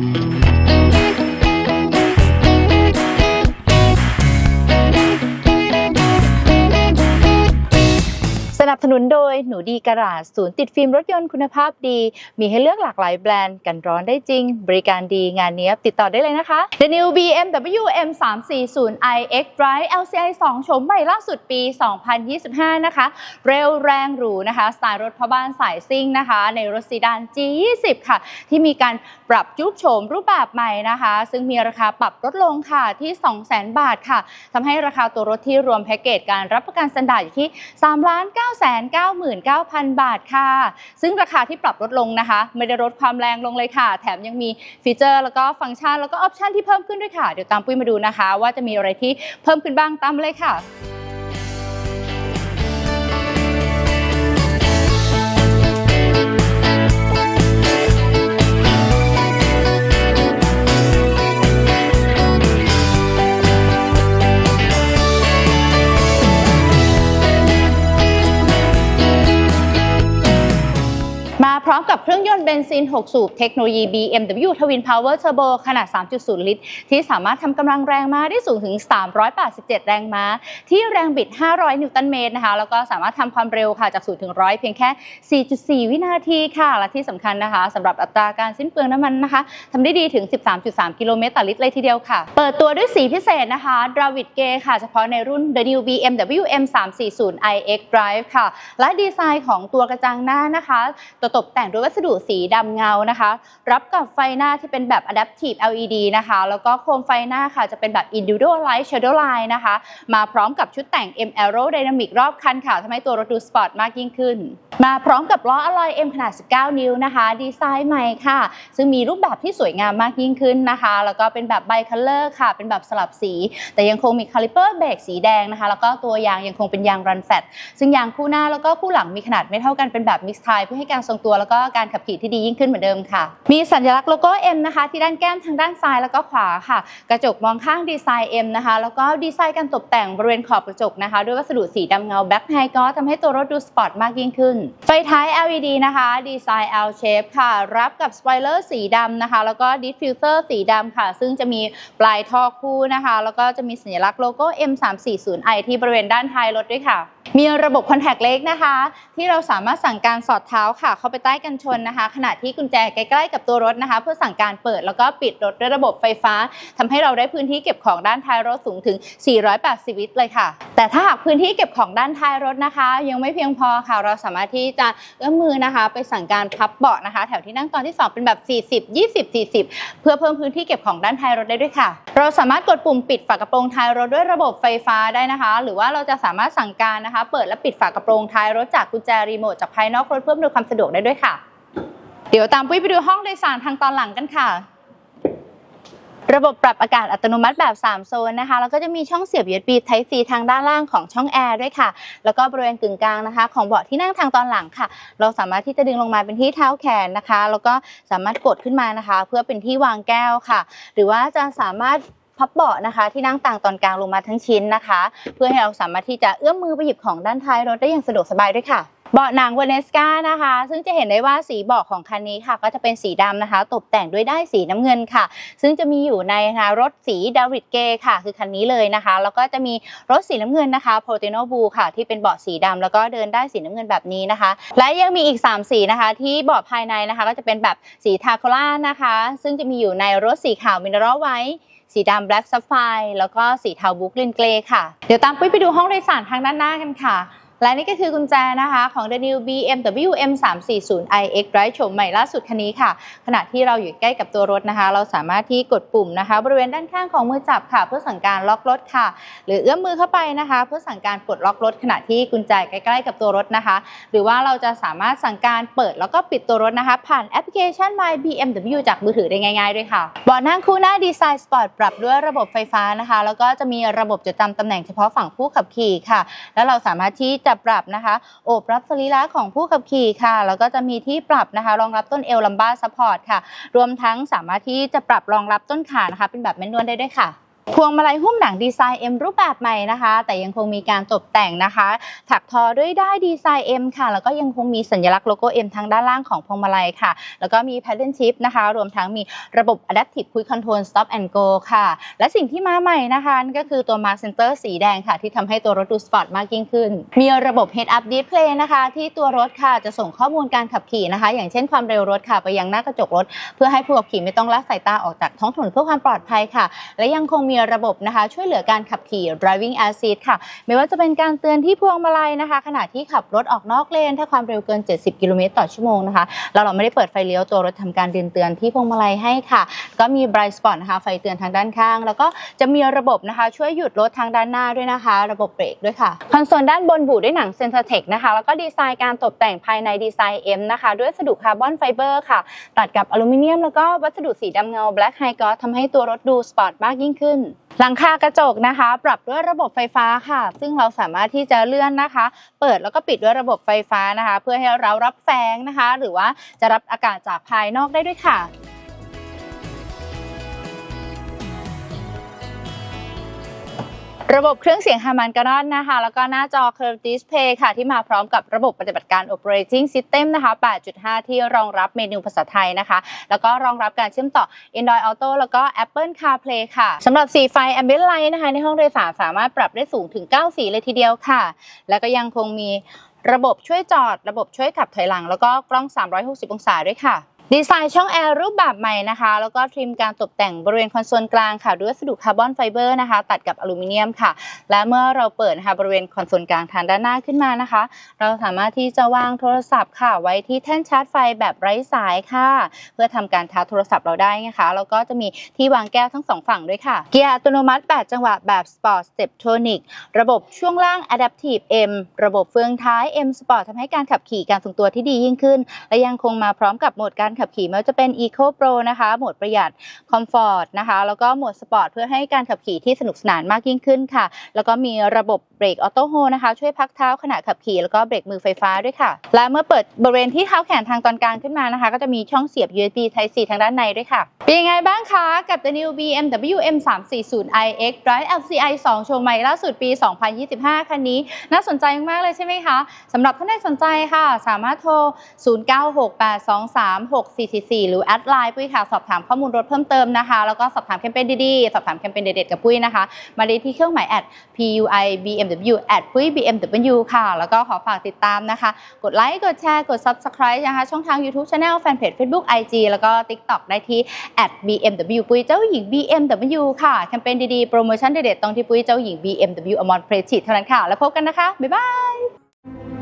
สนั นุนโดยหนูดีกระดาษศูนย์ติดฟิล์มรถยนต์คุณภาพดี มีให้เลือกหลากหลายแบรนด์กันร้อนได้จริง บริการดีงานเนี้ติดต่อได้เลยนะคะ The New BMW M340 iX Drive LCI 2โฉมใหม่ล่าสุดปี 2025 นะคะ เร็วแรงหรูนะคะ สไตล์รถพ่อบ้านสายซิ่งนะคะ ในรถซีดาน G20 ค่ะ ที่มีการปรับยุคโฉมรูปแบบใหม่นะคะ ซึ่งมีราคาปรับลดลงค่ะที่ 200,000 บาทค่ะทำให้ราคาตัวรถที่รวมแพ็กเกจการรับประกันสแตนดาร์ดอยู่ที่3 9 9 9 0 0 9,000 บาทค่ะ ซึ่งราคาที่ปรับลดลงนะคะ ไม่ได้ลดความแรงลงเลยค่ะ แถมยังมีฟีเจอร์แล้วก็ฟังก์ชันแล้วก็ออปชันที่เพิ่มขึ้นด้วยค่ะ เดี๋ยวตามปุ้ยมาดูนะคะ ว่าจะมีอะไรที่เพิ่มขึ้นบ้างตามเลยค่ะ นต์เบนซิน 6 สูบเทคโนโลยี BMW Twin Power Turbo ขนาด 3.0 ลิตร ที่สามารถทำกำลังแรงม้าได้สูงถึง 387 แรงม้า ที่แรงบิด 500 นิวตันเมตรนะคะ แล้วก็สามารถทำความเร็วค่ะจาก 0 ถึง 100 เพียงแค่ 4.4 วินาทีค่ะ และที่สำคัญนะคะสำหรับอัตราการสิ้นเปลืองน้ำมันนะคะทำได้ดีถึง 13.3 กิโลเมตรต่อลิตรเลยทีเดียวค่ะ เปิดตัวด้วยสีพิเศษนะคะ Dravid g a ค่ะ เฉพาะในรุ่น The New BMW M340 iX Drive ค่ะ และดีไซน์ของตัวกระจังหน้านะคะตัวตกแต่งด้วยวัสดุสีีดำเงานะคะ รับกับไฟหน้าที่เป็นแบบ Adaptive LED นะคะ แล้วก็โคมไฟหน้าค่ะจะเป็นแบบ Individual Light Shadow Line นะคะ มาพร้อมกับชุดแต่ง M Aerodynamic รอบคันค่ะทำให้ตัวรถดูสปอร์ตมากยิ่งขึ้น มาพร้อมกับล้ออะลอย M ขนาด 19 นิ้วนะคะ ดีไซน์ใหม่ค่ะ ซึ่งมีรูปแบบที่สวยงามมากยิ่งขึ้นนะคะ แล้วก็เป็นแบบไบคัลเลอร์ค่ะ เป็นแบบสลับสี แต่ยังคงมีคาลิเปอร์เบรกสีแดงนะคะ แล้วก็ตัวยางยังคงเป็นยางรันแฟตซึ่งยางคู่หน้าแล้วก็คู่หลังมีขนาดไม่เท่ากันเป็นแบบมิกซ์ไทเพื่อให้การทรงตัวแล้วก็การขับขี่ที่ดียิ่งขึ้นเหมือนเดิมค่ะ มีสัญลักษณ์โลโก้ M นะคะ ที่ด้านแก้มทางด้านซ้ายแล้วก็ขวาค่ะ กระจกมองข้างดีไซน์ M นะคะ แล้วก็ดีไซน์การตกแต่งบริเวณขอบกระจกนะคะ ด้วยวัสดุสีดำเงาแบ็คไฮก็ทำให้ตัวรถดูสปอร์ตมากยิ่งขึ้น ไฟท้าย LED นะคะ ดีไซน์ L shape ค่ะ รับกับสปอยเลอร์สีดำนะคะ แล้วก็ดิฟฟิวเซอร์สีดำค่ะ ซึ่งจะมีปลายท่อคู่นะคะ แล้วก็จะมีสัญลักษณ์โลโก้ M340i ที่บริเวณด้านท้ายรถด้วยค่ะ มีระบบคอนแทคเล็กนะคะ ที่เราสามารถสั่งการสอดเท้าค่ะ เข้าไปใต้กันชนนะคะขณะที่กุญแจใกล้ๆกับตัวรถนะคะ เพื่อสั่งการเปิดแล้วก็ปิดรถด้วยระบบไฟฟ้าทำให้เราได้พื้นที่เก็บของด้านท้ายรถสูงถึง 480 ลิตรเลยค่ะ แต่ถ้าหากพื้นที่เก็บของด้านท้ายรถนะคะ ยังไม่เพียงพอค่ะ เราสามารถที่จะเอื้อมมือนะคะ ไปสั่งการพับเบาะนะคะ แถวที่นั่งตอนที่ 2 เป็นแบบ 40 20 40 เพื่อเพิ่มพื้นที่เก็บของด้านท้ายรถได้ด้วยค่ะ เราสามารถกดปุ่มปิดฝากระโปรงท้ายรถด้วยระบบไฟฟ้าได้นะคะ หรือว่าเราจะสามารถสั่งการนะคะ เปิดและปิดฝากระโปรงท้ายรถจากกุญแจรีโมทจากภายนอกรถเพื่ออำนวยความสะดวกได้ด้วยค่ะ เดี๋ยวตามปุ้ยไปดูห้องโดยสารทางตอนหลังกันค่ะ ระบบปรับอากาศอัตโนมัติแบบ 3 โซนนะคะ แล้วก็จะมีช่องเสียบ USB Type C ทางด้านล่างของช่องแอร์ด้วยค่ะ แล้วก็บริเวณกึ่งกลางนะคะ ของเบาะที่นั่งทางตอนหลังค่ะ เราสามารถที่จะดึงลงมาเป็นที่เท้าแขนนะคะ แล้วก็สามารถกดขึ้นมานะคะ เพื่อเป็นที่วางแก้วค่ะ หรือว่าจะสามารถพับเบาะนะคะที่นั่งต่างตอนกลางลงมาทั้งชิ้นนะคะ เพื่อให้เราสามารถที่จะเอื้อมมือไปหยิบของด้านท้ายรถได้อย่างสะดวกสบายด้วยค่ะ เบาะหนังวาเนสกานะคะ ซึ่งจะเห็นได้ว่าสีเบาะของคันนี้ค่ะ ก็จะเป็นสีดำนะคะ ตกแต่งด้วยได้สีน้ำเงินค่ะ ซึ่งจะมีอยู่ในนะคะรถสีดาวิดเกค่ะ คือคันนี้เลยนะคะ แล้วก็จะมีรถสีน้ำเงินนะคะโ o เ e โนบูค่ะ ที่เป็นเบาะสีดำแล้วก็เดินได้สีน้ำเงินแบบนี้นะคะ และยังมีอีก 3 สีนะคะ ที่เบาะภายในนะคะ ก็จะเป็นแบบสีทาโคล่านะคะ ซึ่งจะมีอยู่ในรถสีขาวมินเนอรัลไว้สีดำ Black Sapphire แล้วก็สีเทาบุกลินเกรค่ะ เดี๋ยวตามปุ้ยไปดูห้องโดยสารทางด้านหน้ากันค่ะ และนี่ก็คือกุญแจนะคะของ The New BMW M340 iX Drive โฉมใหม่ล่าสุดคันนี้ค่ะ ขณะที่เราอยู่ใกล้กับตัวรถนะคะ เราสามารถที่กดปุ่มนะคะ บริเวณด้านข้างของมือจับค่ะ เพื่อสั่งการล็อกรถค่ะ หรือเอื้อมมือเข้าไปนะคะ เพื่อสั่งการปลดล็อกรถ ขณะที่กุญแจใกล้ๆกับตัวรถนะคะ หรือว่าเราจะสามารถสั่งการเปิดแล้วก็ปิดตัวรถนะคะ ผ่านแอปพลิเคชัน My BMW จากมือถือได้ง่ายๆด้วยค่ะเบาะนั่งคู่หน้าดีไซน์สปอร์ตปรับด้วยระบบไฟฟ้านะคะ แล้วก็จะมีระบบจดจำตำแหน่งเฉพาะฝั่งผู้ขับขี่ค่ะ แล้วเราสามารถที่จะปรับนะคะ โอบรับสรีระของผู้ขับขี่ค่ะ แล้วก็จะมีที่ปรับนะคะ รองรับต้นเอวลัมบ้าซัพพอร์ตค่ะ รวมทั้งสามารถที่จะปรับรองรับต้นขานะคะ เป็นแบบแมนนวลได้ด้วยค่ะ พวงมาลัยหุ้มหนังดีไซน์ M รูปแบบใหม่นะคะ แต่ยังคงมีการตกแต่งนะคะ ถักทอด้วยได้ายดีไซน์ M ค่ะ แล้วก็ยังคงมีสัญลักษณ์โลโก้ M ทางด้านล่างของพวงมาลัยค่ะ แล้วก็มี pattern chip นะคะ รวมทั้งมีระบบ adaptive cruise control stop and go ค่ะ และสิ่งที่มาใหม่นะคะนั่นก็คือตัว mark center สีแดงค่ะ ที่ทำให้ตัวรถดูสปอร์ตมากยิ่งขึ้น มีระบบ head up display นะคะ ที่ตัวรถค่ะจะส่งข้อมูลการขับขี่นะคะ อย่างเช่นความเร็วรถค่ะ ไปยังหน้ากระจกรถ เพื่อให้ผู้ขับขี่ไม่ต้องละสายตาออกจากท้องถนนเพื่อความปลอดภัยค่ะ และยังคงมีระบบนะคะ ช่วยเหลือการขับขี่ driving assist ค่ะ ไม่ว่าจะเป็นการเตือนที่พวงมาลัยนะคะ ขณะที่ขับรถออกนอกเลน ถ้าความเร็วเกิน 70 กิโลเมตรต่อชั่วโมงนะคะแล้วเราไม่ได้เปิดไฟเลี้ยวตัวรถทำการเตือนเตือนที่พวงมาลัยให้ค่ะ ก็มี bright spot นะคะไฟเตือนทางด้านข้าง แล้วก็จะมีระบบนะคะ ช่วยหยุดรถทางด้านหน้าด้วยนะคะ ระบบเบรกด้วยค่ะคอนโซลด้านบนบูด้วยหนัง Centertech นะคะแล้วก็ดีไซน์การตกแต่งภายในดีไซน์ M นะคะ ด้วยวัสดุคาร์บอนไฟเบอร์ค่ะ ตัดกับอลูมิเนียม แล้วก็วัสดุสีดำเงา Black High Gloss ทำให้ตัวรถดูสปอร์ตมากยิ่งขึ้นหลังคากระจกนะคะ ปรับด้วยระบบไฟฟ้าค่ะ ซึ่งเราสามารถที่จะเลื่อนนะคะ เปิดแล้วก็ปิดด้วยระบบไฟฟ้านะคะ เพื่อให้เรารับแสงนะคะ หรือว่าจะรับอากาศจากภายนอกได้ด้วยค่ะ ระบบเครื่องเสียงฮามันการอนนะคะ แล้วก็หน้าจอ Curve Display ค่ะ ที่มาพร้อมกับระบบปฏิบัติการ Operating System นะคะ 8.5 ที่รองรับเมนูภาษาไทยนะคะ แล้วก็รองรับการเชื่อมต่อ Android Auto แล้วก็ Apple CarPlay ค่ะสำหรับสีไฟ Ambient Light นะคะ ในห้องโดยสารสามารถปรับได้สูงถึง 9 สีเลยทีเดียวค่ะ แล้วก็ยังคงมีระบบช่วยจอด ระบบช่วยขับถอยหลัง แล้วก็กล้อง 360 องศาด้วยค่ะ ดีไซน์ช่องแอร์รูปแบบใหม่นะคะ แล้วก็ทริมการตกแต่งบริเวณคอนโซลกลางค่ะ ด้วยวัสดุคาร์บอนไฟเบอร์นะคะ ตัดกับอลูมิเนียมค่ะ และเมื่อเราเปิดนะคะบริเวณคอนโซลกลางทางด้านหน้าขึ้นมานะคะ เราสามารถที่จะวางโทรศัพท์ค่ะ ไว้ที่แท่นชาร์จไฟแบบไร้สายค่ะ เพื่อทำการชาร์จโทรศัพท์เราได้นะคะ แล้วก็จะมีที่วางแก้วทั้งสองฝั่งด้วยค่ะ เกียร์อัตโนมัติ 8 จังหวะแบบ Sport Steptronic ระบบช่วงล่าง Adaptive M ระบบเฟืองท้าย M Sport ทำให้การขับขี่การทรงตัวที่ดียิ่งขึ้น และยังคงมาพร้อมกับโหมดการขับขี่ไม่ว่าจะเป็น Eco Pro นะคะ โหมดประหยัด Comfort นะคะ แล้วก็โหมด Sport เพื่อให้การขับขี่ที่สนุกสนานมากยิ่งขึ้นค่ะ แล้วก็มีระบบเบรกออโต้โฮนะคะ ช่วยพักเท้าขณะขับขี่ แล้วก็เบรกมือไฟฟ้าด้วยค่ะ และเมื่อเปิดบริเวณที่เท้าแขนทางตอนกลางขึ้นมานะคะ ก็จะมีช่องเสียบ USB Type C ทางด้านในด้วยค่ะ เป็นยังไงบ้างคะกับ The New BMW M340iX Drive LCI 2 โชว์ใหม่ล่าสุดปี 2025 คันนี้ น่าสนใจมากๆเลยใช่ไหมคะสำหรับท่านใดสนใจค่ะ สามารถโทร 096823 444 หรือแอดไลน์ปุ้ยค่ะ สอบถามข้อมูลรถเพิ่มเติมนะคะ แล้วก็สอบถามแคมเปญดีๆ สอบถามแคมเปญเด็ดๆ กับปุ้ยนะคะ มาได้ที่เครื่องหมายแอด PUI BMW แอดปุ้ย BMW ค่ะ แล้วก็ขอฝากติดตามนะคะ กดไลค์ กดแชร์ กด Subscribe นะคะ ช่องทาง YouTube Channel แฟนเพจ Facebook IG แล้วก็ TikTok ได้ที่แอด BMW ปุ้ยเจ้าหญิง BMW ค่ะ แคมเปญดีๆ โปรโมชั่นเด็ดๆตรงที่ปุ้ยเจ้าหญิง BMW อมรเพรสชิตเท่านั้นค่ะ แล้วพบกันนะคะ บ๊ายบาย